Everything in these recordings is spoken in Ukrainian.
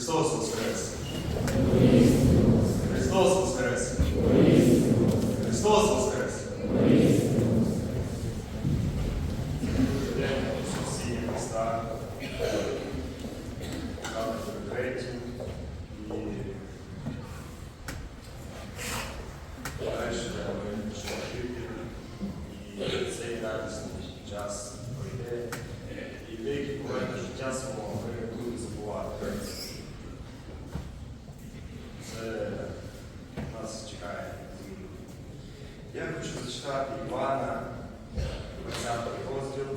Христос Воскрес! Христос Воскрес! Христос Воскрес! Дуже дякую всі Христа, кафедру третю і далі ми жити і цей радісний час пройде. І деякі моменти життя свого ми будемо забувати. Це нас чекає. Я хочу зачитати Івана, 20 розділ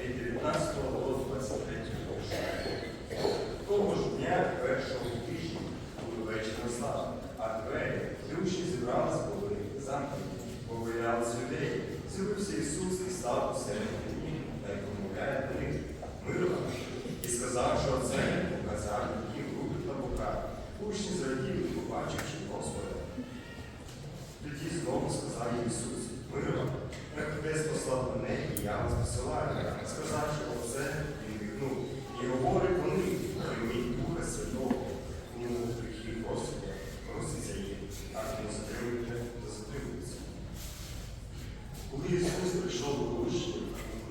від 19 до 23 року. Того ж дня першого тижня були вечірна слава, а двері ключі зібрались були замкнені, бо боялись людей. З'явився Ісус і став посередині них та й промовляє до них миру вам». і сказав, що це показав їм руки та бока. Учні зраділи, побачивши Господа. Тоді знову сказав їм Ісус, мир вам, як Отець послав мене, і я вас посилаю, сказавши оце, він вікнув. І говорить вони, прийміть Духа Святого, кому гріхи просите, проситься їм, а кому затримуєте, то затримується. Коли Ісус прийшов до учнів,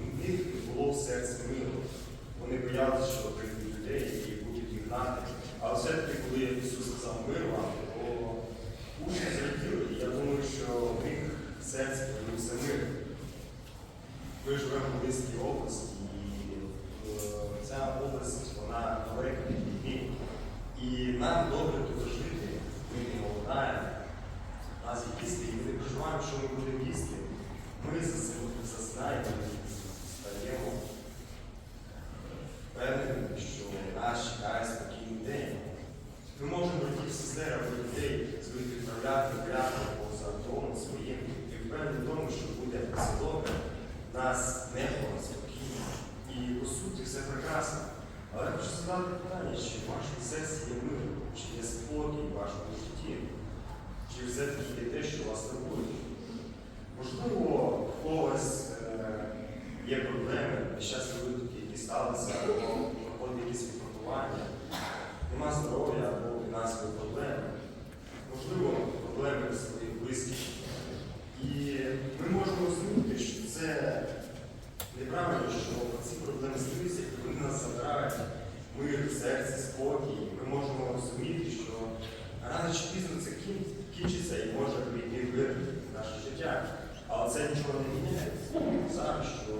у них не було в серці миру. Вони боялися, що прийдуть людей, які будуть їх гнати. Але все-таки, коли Ісус сказав мир вам, то учні зраділи. І я думаю, що в них в серці появився мир. Ми живемо області, і е, ця область, вона далека від війни. І нам добре тут жити, ми не голодаємо, нас є їсти, і ми не переживаємо, що ми будемо їсти. Ми заснаємо, стаємо впевнені, що нас чекає спокійний день. Ми можемо братів сестер або людей своїх відправляти гуляти поза домом своїм і впевнені в тому, що буде все добре, нас небо спокійно. І по суті все прекрасно. Але я хочу задати питання, чи в вашій сесії є мир, чи є спокій в вашому житті, чи все-таки є те, що вас турбує. Можливо, в когось е, є проблеми, нещасні випадки, які сталися, або проходить якісь випробування, нема здоров'я або фінансові проблеми, можливо, проблеми своїх близьких. І ми можемо розуміти, що це неправильно, що ці проблеми стаються, і вони нас забирають мир, серце, спокій. Ми можемо розуміти, що рано чи пізно це кін- кінчиться і може прийти мир в наше життя. Але це нічого не міняє. Зараз, що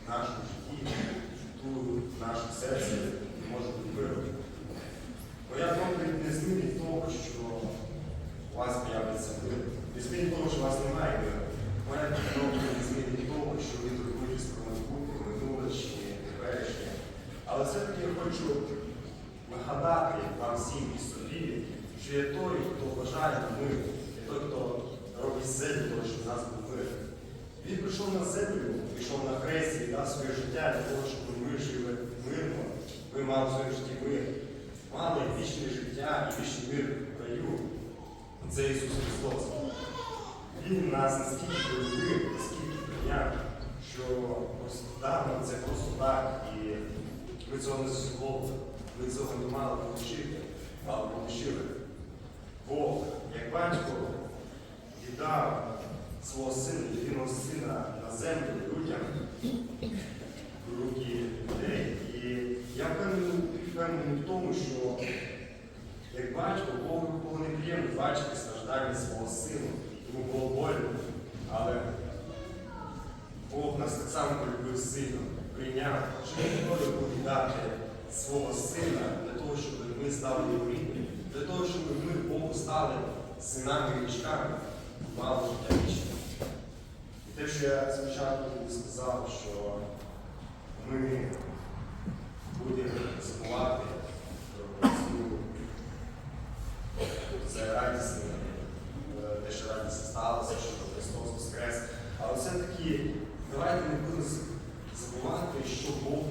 в нашому житті, тут, в нашому серці не може бути миру. Моя доповідь не змінить того, що у вас з'явиться мир. Не змінить того, що у вас немає миру. Моя доповідь не змінить того, що ви турбуєтесь про майбутнє, минуле чи теперішнє. Але все-таки я хочу нагадати вам всім і собі, що я той, хто бажає нам мир, я той, хто робить все для того, щоб в нас був мир. Він прийшов на землю, пішов на хрест і дав своє життя для того, щоб ми жили мирно. Ми мали в своєму житті мир. Мали вічне життя і вічний мир в раю. Це Ісус Христос. Він нас настільки полюбив, настільки прийняв, що нам це просто так. І ми цього не заслуговували. Ми цього не мали отримати, але отримали. Бог, як батько, віддав свого сина, єдиного сина на землю людям в руки людей. І я впевнений, в тому, що як батько, Богу було неприємно бачити страждання свого сина, тому було больно. Але Бог нас так само полюбив сильно, прийняв, що він готовий був віддати свого сина для того, щоб ми стали його рідними, для того, щоб ми Богу стали синами і мали життя вічне. І те, що я спочатку сказав, що ми будемо забувати про цю це радісне, е, те, що радість сталося, що Христос Воскрес. Але все-таки давайте не будемо забувати, що Бог